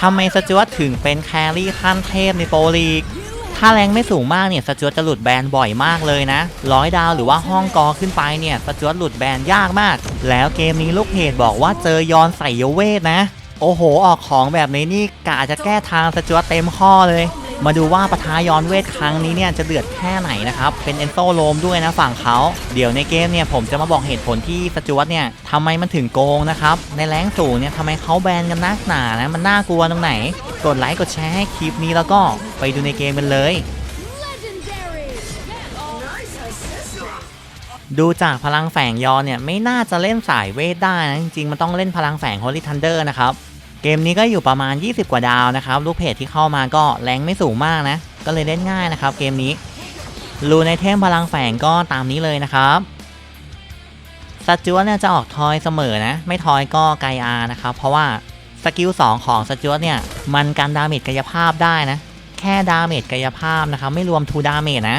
ทำไมสจวตถึงเป็นแครี่ขั้นเทพในโปรลีก ถ้าแรงไม่สูงมากเนี่ยสจวตจะหลุดแบนบ่อยมากเลยนะ ร้อยดาวหรือว่าห้องกอขึ้นไปเนี่ยสจวตหลุดแบนยากมาก แล้วเกมนี้ลูกเพจบอกว่าเจอยอนใส่ยเวทนะ โอ้โห ออกของแบบนี้นี่กะจะแก้ทางสจวตเต็มข้อเลย มาดูว่าปะทาย้อนเวทครั้งนี้เนี่ยจะเดือดแค่ไหนนะครับ เป็นเอนโซโลมด้วยนะฝั่งเขาเดี๋ยวในเกมเนี่ยผมจะมาบอกเหตุผลที่สจวตเนี่ยทำไมมันถึงโกงนะครับ ในแรงสูงเนี่ยทำไมเขาแบนกันนักหนานะ มันน่ากลัวตรงไหน กดไลค์กดแชร์ให้คลิปนี้แล้วก็ไปดูในเกมกันเลยดูจากพลังแฝงยอนเนี่ยไม่น่าจะเล่นสายเวทได้นะจริงๆมันต้องเล่นพลังแฝง Holy Thunder นะครับ เกมนี้ก็อยู่ประมาณ 20 กว่าดาวนะครับลูกเพจที่เข้ามาก็แรงไม่สูงมากนะ ก็เลยเล่นง่ายนะครับเกมนี้รูในเทมพลังแฝงก็ตามนี้เลยนะครับสจวตเนี่ยจะออกทอยเสมอนะ ไม่ทอยก็ไกอานะครับ เพราะว่าสกิล2ของสจวตเนี่ยมันกันดาเมจกายภาพได้นะ แค่ดาเมจกายภาพนะครับ ไม่รวมทูดาเมจนะ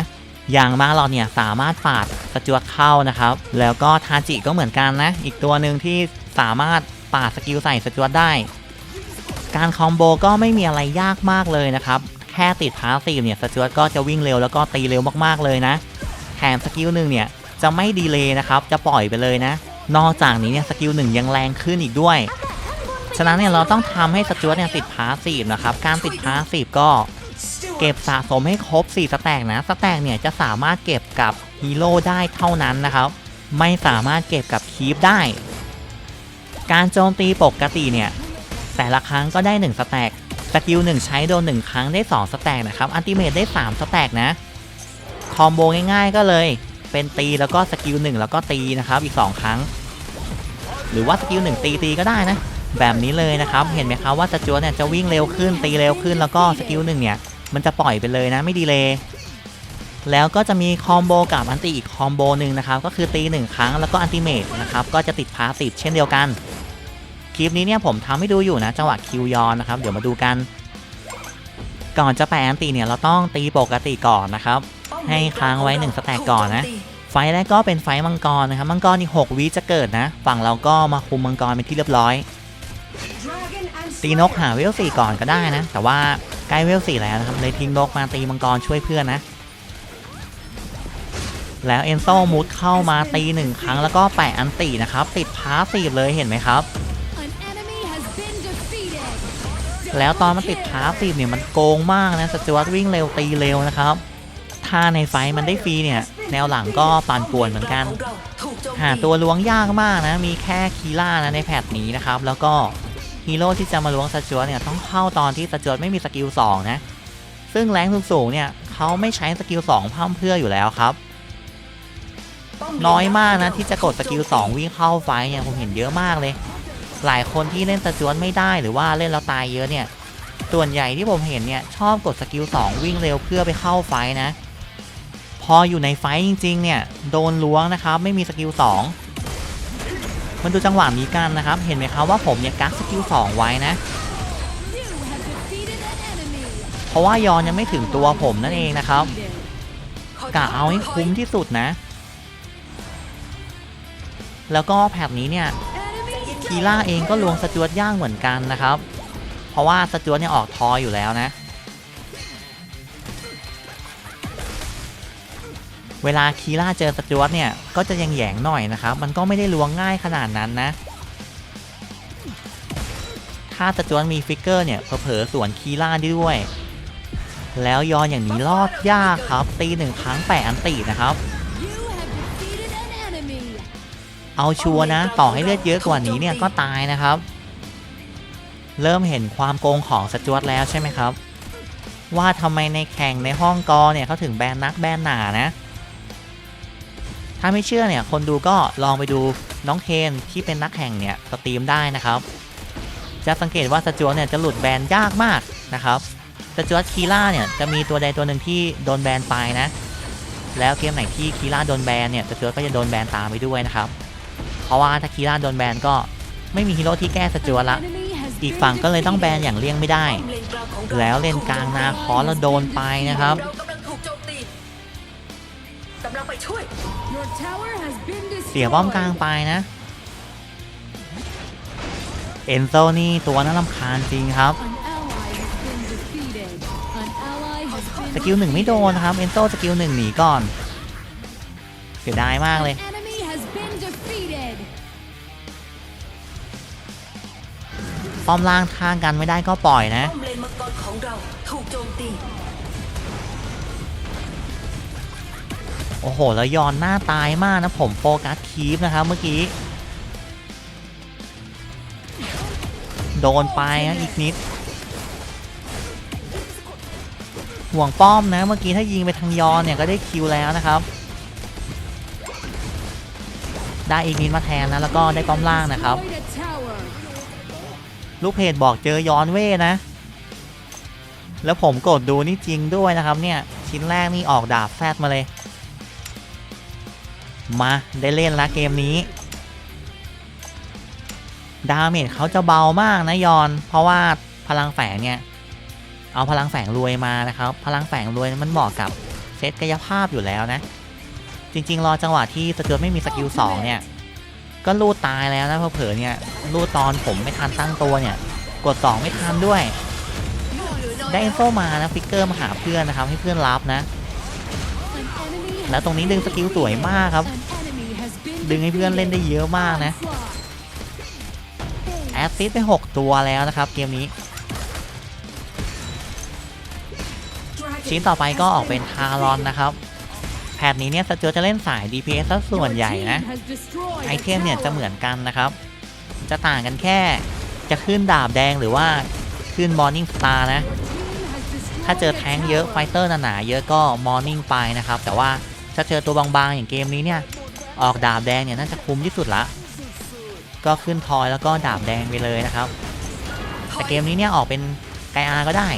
อย่างมาหลอดเนี่ยสามารถฝาดสจวตเข้านะครับ แล้วก็ทาจิก็เหมือนกันนะ อีกตัวหนึ่งที่สามารถปาดสกิลใส่สจวตได้ การคอมโบก็ไม่มีอะไรยากมากเลยนะครับ แค่ติดพาสซีฟเนี่ยสจวตก็จะวิ่งเร็วแล้วก็ตีเร็วมากๆเลยนะ แถมสกิลหนึ่งเนี่ยจะไม่ดีเลยนะครับ จะปล่อยไปเลยนะ นอกจากนี้เนี่ยสกิลหนึ่งยังแรงขึ้นอีกด้วย ฉะนั้นเนี่ยเราต้องทำให้สจวตเนี่ยติดพาสซีฟนะครับ การติดพาสซีฟก็เก็บสะสมให้ครบ 4 สแต็กนะ สแต็กเนี่ยจะสามารถเก็บกับฮีโร่ได้เท่านั้นนะครับ ไม่สามารถเก็บกับคีฟได้ การโจมตีปกติเนี่ย แต่ละครั้งก็ได้ 1 สแต็กสกิล1ใช้โดน 1 ครั้งได้ 2 สแต็กนะครับ อันติเมตได้ 3 สแต็กนะ คอมโบง่ายๆก็เลย เป็นตีแล้วก็สกิล1แล้วก็ตีนะครับอีก 2 ครั้ง หรือว่าสกิล1ตีตีก็ได้นะ แบบนี้เลยนะครับ เห็นไหมครับว่าสจวตเนี่ยจะวิ่งเร็วขึ้นตีเร็วขึ้นแล้วก็สกิลหนึ่งเนี่ยมันจะปล่อยไปเลยนะไม่ดีเลยแล้วก็จะมีคอมโบกับอันติอีกคอมโบหนึ่งนะครับ ก็คือตีหนึ่งครั้งแล้วก็อันติเมตนะครับ ก็จะติดพาสซีฟเช่นเดียวกัน คลิปนี้เนี่ยผมทำให้ดูอยู่นะจังหวะคิวยอนนะครับ เดี๋ยวมาดูกัน ก่อนจะแปะอันติเนี่ยเราต้องตีปกติก่อนนะครับ ให้ค้างไว้หนึ่งสแต็กก่อนนะ ไฟแรกก็เป็นไฟมังกรนะครับ มังกรนี่6วิจะเกิดนะ ฝั่งเราก็มาคุมมังกรเป็นที่เรียบร้อย ตีนกหาเวลสี่ก่อนก็ได้นะ แต่ว่าใกล้เวลสี่แล้วนะครับเลยทิ้งนกมาตีมังกรช่วยเพื่อนนะแล้วเอนโซมุดเข้ามาตีหนึ่งครั้งแล้วก็แปะอันตีนะครับ ติดพาสีเลยเห็นไหมครับ แล้วตอนมันติดพาสซีเนี่ยมันโกงมากนะสจวัตวิ่งเร็วตีเร็วนะครับ ถ้าในไฟมันได้ฟรีเนี่ย แนวหลังก็ปั่นป่วนเหมือนกัน หาตัวล้วงยากมากนะ มีแค่คีล่านะในแพทนี้นะครับ แล้วก็ฮีโร่ที่จะมาล้วงสจวตเนี่ยต้องเข้าตอนที่สจวตไม่มีสกิล2นะซึ่งแรงสูงๆเนี่ยเขาไม่ใช้สกิล2พร่ำเพื่ออยู่แล้วครับน้อยมากนะที่จะกดสกิล2วิ่งเข้าไฟเนี่ยผมเห็นเยอะมากเลย หลายคนที่เล่นสจวตไม่ได้หรือว่าเล่นแล้วตายเยอะเนี่ย ส่วนใหญ่ที่ผมเห็นเนี่ย ชอบกดสกิล 2 วิ่งเร็วเพื่อไปเข้าไฟนะ พออยู่ในไฟจริง ๆ เนี่ย โดนล้วงนะครับ ไม่มีสกิล 2 มันดูจังหวะนี้กันนะครับ เห็นไหมครับว่าผมเนี่ยกักสกิล 2 ไว้นะ เพราะว่ายอนยังไม่ถึงตัวผมนั่นเองนะครับกะเอาให้คุ้มที่สุดนะ แล้วก็แพทนี้เนี่ย คีล่าเองก็ลวงสจวตย่างเหมือนกันนะครับ เพราะว่าสจวตเนี่ยออกทอยอยู่แล้วนะ เวลาคีล่าเจอสจวตเนี่ยก็จะยังแยงหน่อยนะครับ มันก็ไม่ได้ลวงง่ายขนาดนั้นนะ ถ้าสจวตมีฟิกเกอร์เนี่ยเผลอๆสวนคีล่าได้ด้วย แล้วยอนอย่างนี้รอดยากครับ ตีหนึ่งครั้งแปะอันตีนะครับ เอาชัวนะต่อให้เลือดเยอะกว่านี้เนี่ยก็ตายนะครับ เริ่มเห็นความโกงของสจวตแล้วใช่ไหมครับ ว่าทำไมในแข่งในห้องกอเนี่ยเขาถึงแบนนักแบนหนานะ ถ้าไม่เชื่อเนี่ยคนดูก็ลองไปดูน้องเทนที่เป็นนักแข่งเนี่ยสตรีมได้นะครับ จะสังเกตว่าสจวตเนี่ยจะหลุดแบนยากมากนะครับสจวตคีล่าเนี่ยจะมีตัวใดตัวหนึ่งที่โดนแบนไปนะ แล้วเกมไหนที่คีล่าโดนแบนเนี่ยสจวตก็จะโดนแบนตามไปด้วยนะครับ เพราะว่าถ้าคีร่าโดนแบนก็ไม่มีฮีโร่ที่แก้สจวตละ อีกฝั่งก็เลยต้องแบนอย่างเลี่ยงไม่ได้ แล้วเลนกลางนาคอเราโดนไปนะครับเสียบ้อมกลางไปนะเอนโซนี่ตัวน่ารำคาญจริงครับสกิลหนึ่งไม่โดนครับเอนโซสกิลหนึ่งหนีก่อนเสียดายมากเลย ป้อมล่างทางกันไม่ได้ก็ปล่อยนะป้อมเลนมังกรของเราถูกโจมตี โอ้โห แล้วยอนหน้าตายมากนะ ผมโฟกัสคีฟนะครับเมื่อกี้ โดนไปนะอีกนิด ห่วงป้อมนะ เมื่อกี้ถ้ายิงไปทางยอนเนี่ยก็ได้คิวแล้วนะครับ ได้อีกนิดมาแทนนะแล้วก็ได้ป้อมล่างนะครับ Destroyed a tower. ลูกเพจบอกเจอย้อนเว่นะ แล้วผมกดดูนี่จริงด้วยนะครับเนี่ย ชิ้นแรกนี่ออกดาบแฟดมาเลย มาได้เล่นละเกมนี้ ดาเมจเขาจะเบามากนะยอน เพราะว่าพลังแฝงเนี่ย เอาพลังแฝงรวยมานะครับ พลังแฝงรวยมันเหมาะกับเซตกายภาพอยู่แล้วนะ จริง ๆ รอจังหวะที่สเกิร์ไม่มีสกิลสองเนี่ย ก็ลูดตายแล้วนะเผลอเนี่ยลูดตอนผมไม่ทันตั้งตัวเนี่ย กด2ไม่ทันด้วย ได้อินโฟมานะฟิกเกอร์มาหาเพื่อนนะครับ ให้เพื่อนรับนะ แล้วตรงนี้ดึงสกิลสวยมากครับ ดึงให้เพื่อนเล่นได้เยอะมากนะแอสซิสไป6ตัวแล้วนะครับเกมนี้ชิ้นต่อไปก็ออกเป็นทารอนนะครับ แพทนี้เนี่ยสเจอจะเล่นสาย DPS ซะส่วนใหญ่นะ ไอเทมเนี่ยจะเหมือนกันนะครับ จะต่างกันแค่จะขึ้นดาบแดงหรือว่าขึ้น Morning Star นะ ถ้าเจอแท้งเยอะไฟเตอร์หนาๆเยอะก็ Morning ไปนะครับ แต่ว่าถ้าเจอตัวบางๆ อย่างเกมนี้เนี่ย ออกดาบแดงเนี่ยน่าจะคุ้มที่สุดละ ก็ขึ้นทอยแล้วก็ดาบแดงไปเลยนะครับ แต่เกมนี้เนี่ยออกเป็นไกอาก็ได้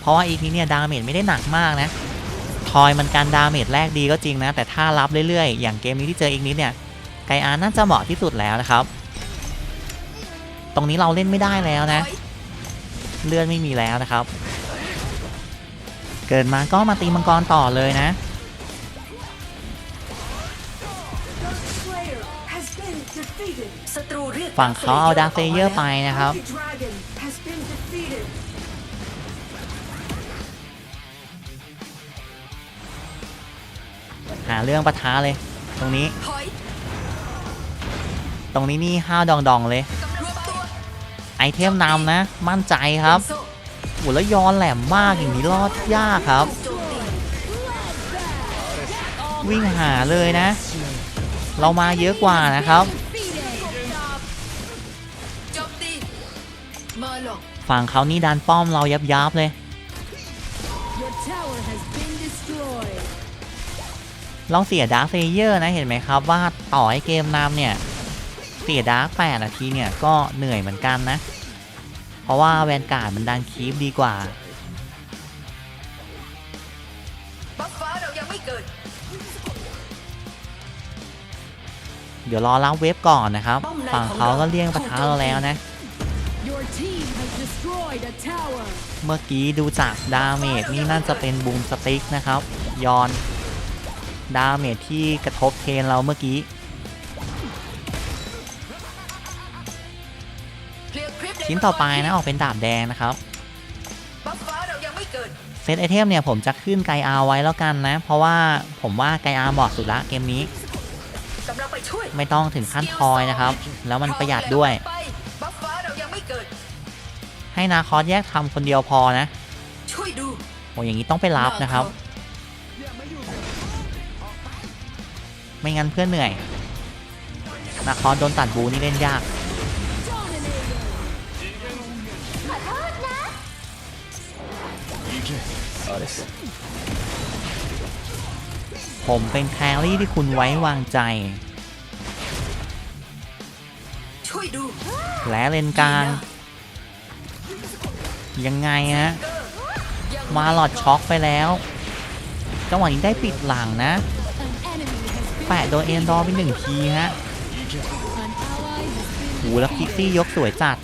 เพราะว่าอีกนี้เนี่ยดาเมจไม่ได้หนักมากนะ ทอยมันการดาเมจแรกดีก็จริงนะ แต่ถ้ารับเรื่อยๆ อย่างเกมนี้ที่เจออีกนิดเนี่ย ไกอาน่าจะเหมาะที่สุดแล้วนะครับ ตรงนี้เราเล่นไม่ได้แล้วนะ เลือดไม่มีแล้วนะครับ เกิดมาก็มาตีมังกรต่อเลยนะ ฝั่งเขาเอาดาร์เซเยอร์ไปนะครับ เรื่องปะท้าเลย ตรงนี้ ตรงนี้นี่ห้าวดองๆเลย ไอเทมนำนะ มั่นใจครับโหแล้วย้อนแหลมมากอย่างนี้รอดยากครับ วิ่งหาเลยนะ เรามาเยอะกว่านะครับฝั่งเขานี่ดันป้อมเรายับยับเลย เราเสียดาร์คเซเยอร์นะเห็นไหมครับว่าต่อให้เกมนำเนี่ยเสียดาร์คแปดนาทีเนี่ยก็เหนื่อยเหมือนกันนะ เพราะว่าแวนการ์ดมันดันคีฟดีกว่าบัฟฟ้าเรายังไม่เกิดเดี๋ยวรอรับเวฟก่อนนะครับ ฝั่งเขาก็เลี่ยงปะท้าเราแล้วนะ Your team has destroyed a tower. เมื่อกี้ดูจากดาเมจนี่น่าจะเป็นบูมสติ๊กนะครับ ยอน ดาเมจที่กระทบเทนเราเมื่อกี้ชิ้นต่อไปนะออกเป็นดาบแดงนะครับบัฟฟ้าเรายังไม่เกิดเซตไอเทมเนี่ยผมจะขึ้นไกอาไว้แล้วกันนะ เพราะว่าผมว่าไกอาเหมาะสุดละเกมนี้ ไม่ต้องถึงขั้นทอยนะครับ แล้วมันประหยัดด้วย ให้นาคอสแยกทำคนเดียวพอนะโอ้อย่างนี้ต้องไปรับนะครับ ไม่งั้นเพื่อนเหนื่อยนาคอสโดนตัดบูนี่เล่นยาก Dominated. ผมเป็นแครี่ที่คุณไว้วางใจช่วยดูและเลนกลาง ยังไงฮะยังมาหลอดช็อกไปแล้ว จังหวะนี้ได้ปิดหลังนะ แปะโดนเอ็นดอไปหนึ่งทีฮะ An ally has been โหแล้วพิกซี่ยกสวยจัด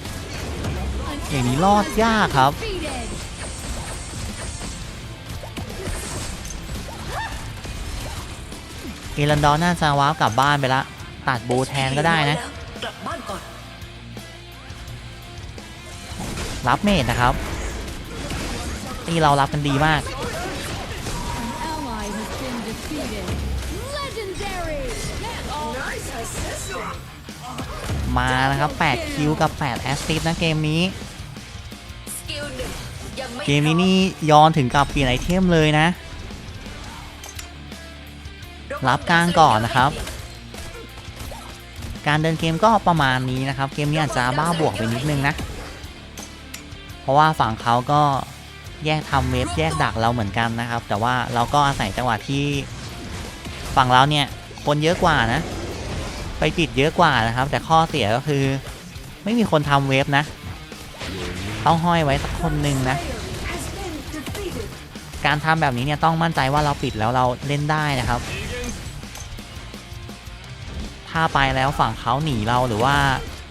อย่างนี้รอดยากครับ เอรันดอน่าจะว้าวกลับบ้านไปละ ตัดบูแทนก็ได้นะ รับเมดนะครับตีเรารับกันดีมาก มานะครับ 8 คิวกับ 8 แอสซิสนะเกมนี้ เกมนี้นี่ย้อนถึงกับเปลี่ยนไอเทมเลยนะ รับกลางก่อนนะครับ การเดินเกมก็ประมาณนี้นะครับ เกมนี้อาจจะบ้าบวกไปนิดนึงนะ เพราะว่าฝั่งเขาก็แยกทำเวฟแยกดักเราเหมือนกันนะครับ แต่ว่าเราก็อาศัยจังหวะที่ฝั่งเราเนี่ยคนเยอะกว่านะ ไปปิดเยอะกว่านะครับ แต่ข้อเสียก็คือ ไม่มีคนทำเวฟนะ ต้องห้อยไว้สักคนหนึ่งนะ การทำแบบนี้เนี่ยต้องมั่นใจว่าเราปิดแล้วเราเล่นได้นะครับ ถ้าไปแล้วฝั่งเขาหนีเราหรือว่า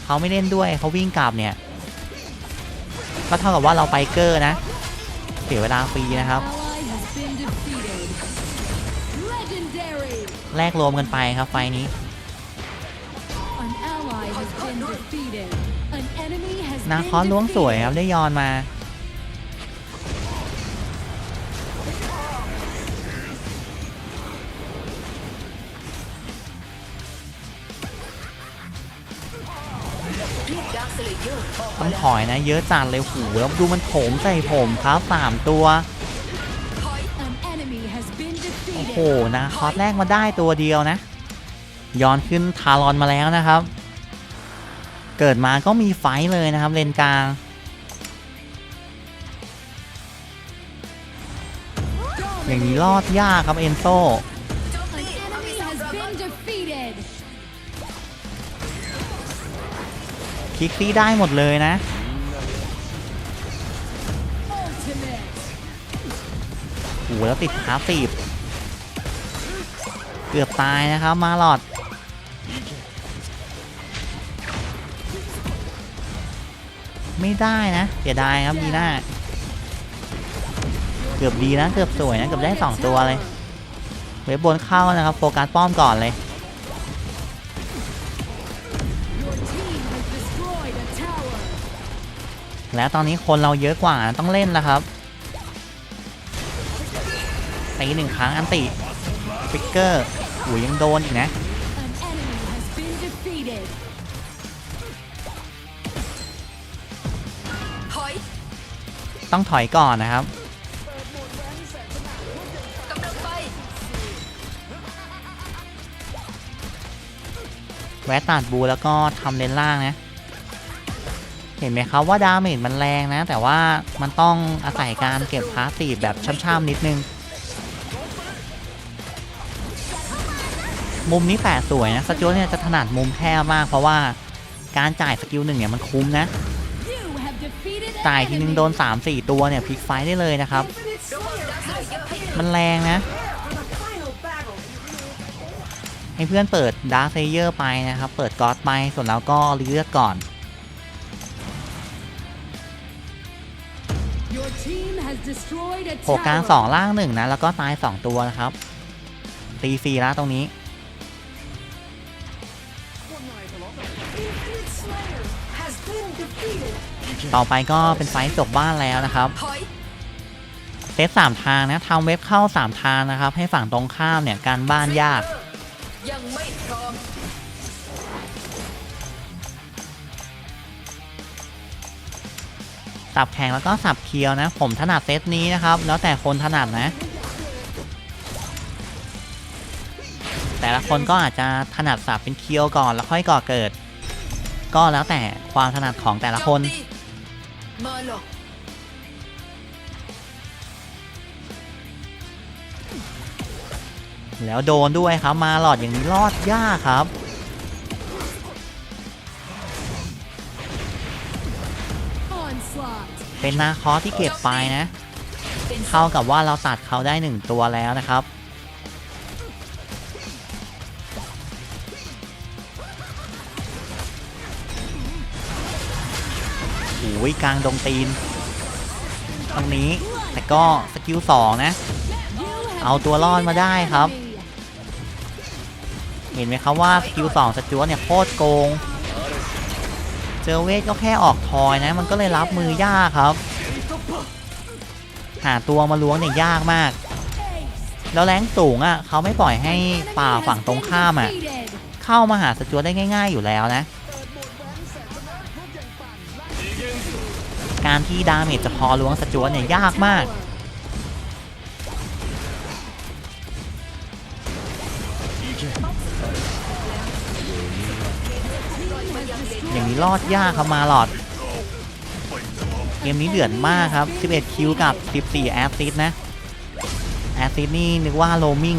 เขาไม่เล่นด้วยเขาวิ่งกลับเนี่ย ก็เท่ากับว่าเราไปเกอร์นะ เสียเวลาฟรีนะครับแลกรวมกันไปครับไฟนี้ นา been คอนล้วงสวยครับ defeated. ได้ยอนมาเรียกดาร์คสเลเยอร์ออกต้มาองแล้วถอยนะเยอะจัดเลยหูแล้วดูมันโถมใส่ผมครับสามตัวถอย An enemy has been โอ้โห defeated. นาคอสแรกมาได้ตัวเดียวนะ ย้อนขึ้นทารอนมาแล้วนะครับ เกิดมาก็มีไฟเลยนะครับเลนกลางอย่างนี้รอดยากครับเอนโซคลิกซี่ได้หมดเลยนะ โอ้แล้วติดพาสซีฟเกือบตายนะครับมาหลอด ไม่ได้นะเสียดายครับดีหน้าเกือบดีนะเกือบสวยนะเกือบได้ 2 ตัวเลยเว็บบนเข้านะครับโฟกัสป้อมก่อนเลยแล้วตอนนี้คนเราเยอะกว่าต้องเล่นแล้วครับตีหนึ่งครั้งอันติฟิกเกอร์โอ้ยยังโดนอีกนะ ต้องถอยก่อนนะครับ แวะตัดบูแล้วก็ทำเลนล่างนะ เห็นไหมครับว่าดาเมจมันแรงนะ แต่ว่ามันต้องอาศัยการเก็บพาสซีฟแบบช่ำๆนิดนึง มุมนี้แปะสวยนะสจวตเนี่ยจะถนัดมุมแคบมากเพราะว่าการจ่ายสกิลหนึ่งเนี่ยมันคุ้มนะ defeated จ่ายทีนึงโดน 3-4 ตัวเนี่ยพลิกไฟได้เลยนะครับ มันแรงนะ ให้เพื่อนเปิดดาร์ k เซเยอร์ไปนะครับ เปิดกอดไปส่วนเราก็รีเลือดก่อนโผกลางสองล่างหนึ่งนะ แล้วก็ตายสองตัวนะครับตีฟรีแล้วตรงนี้ ต่อไปก็เป็นไฟต์จบบ้านแล้วนะครับเซตสามทางนะทำเว็บเข้าสามทางนะครับ ให้ฝั่งตรงข้ามเนี่ยการบ้านยากยังไม่พร้อมสับแข่งแล้วก็สับเคียวนะ ผมถนัดเซตนี้นะครับ แล้วแต่คนถนัดนะ แต่ละคนก็อาจจะถนัดสับเป็นเคียวก่อนแล้วค่อยก่อเกิด ก็แล้วแต่ความถนัดของแต่ละคน โจมตีมาหรอกแล้วโดนด้วยครับ มาหลอดอย่างนี้รอดยากครับ Onslaught. เป็นนาคอสที่เก็บไปนะเป็นเท่ากับว่าเราตัดเขาได้หนึ่งตัวแล้วนะครับ ยกลางดงตีน ตรงนี้แต่ก็สกิลสองนะ เอาตัวรอดมาได้ครับ เห็นไหมครับว่าสกิลสองสจวตเนี่ยโคตรโกง เจอเวทก็แค่ออกทอยนะ มันก็เลยรับมือยากครับ หาตัวมาล้วงเนี่ยยากมาก แล้วแรงสูงอะเขาไม่ปล่อยให้ป่าฝั่งตรงข้ามอะ เข้ามาหาสจวตได้ง่าย ๆอยู่แล้วนะ การที่ดาเมจจะพอล้วงสจวตเนี่ยยากมาก อย่างนี้รอดยากครับมาหลอด เกมนี้เดือดมากครับ 11 คิวกับ 14 แอสซิสนะ แอสซิสนี่นึกว่าโรมิง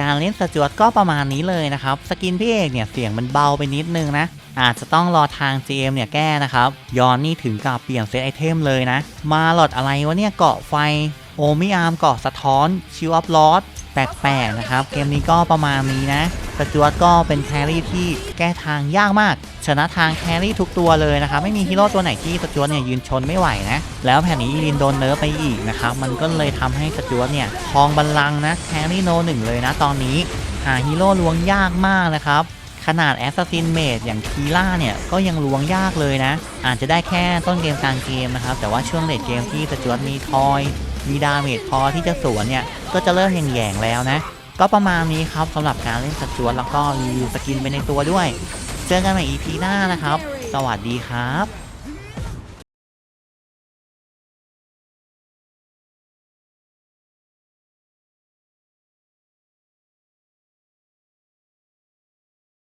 การเล่นสจวตก็ประมาณนี้เลยนะครับ สกินพี่เอกเนี่ยเสียงมันเบาไปนิดนึงนะ อาจจะต้องรอทาง GM เนี่ยแก้นะครับ ยอนนี่ถึงกับเปลี่ยนเซตไอเทมเลยนะ มาหลอดอะไรวะเนี่ยเกาะไฟ โอมิอาร์มเกาะสะท้อน ชิวอัพลอสแปลกๆนะครับ เกมนี้ก็ประมาณนี้นะสจวตก็เป็นแครี่ที่แก้ทางยากมาก ชนะทางแครี่ทุกตัวเลยนะครับไม่มีฮีโร่ตัวไหนที่สจวตเนี่ยยืนชนไม่ไหวนะแล้วแผ่นนี้อีลินโดนเนิร์ฟไปอีกนะครับมันก็เลยทำให้สจวตเนี่ยครองบัลลังก์นะแครี่โนหนึ่งเลยนะตอนนี้หาฮีโร่ล้วงยากมากนะครับ นาดแอสซัสซินเมดอย่างคีล่าเนี่ย ก็ยังล้วงยากเลยนะ อาจจะได้แค่ต้นเกมกลางเกมนะครับ แต่ว่าช่วงเลดเกมที่สจวตมีทอยมีดาเมจพอที่จะสวนเนี่ย ก็จะเริ่มแย่งๆแล้วนะ ก็ประมาณนี้ครับสำหรับการเล่นสจวตแล้วก็รีวิวสกินไปในตัวด้วย เจอกันใหม่ EP หน้านะครับ สวัสดีครับ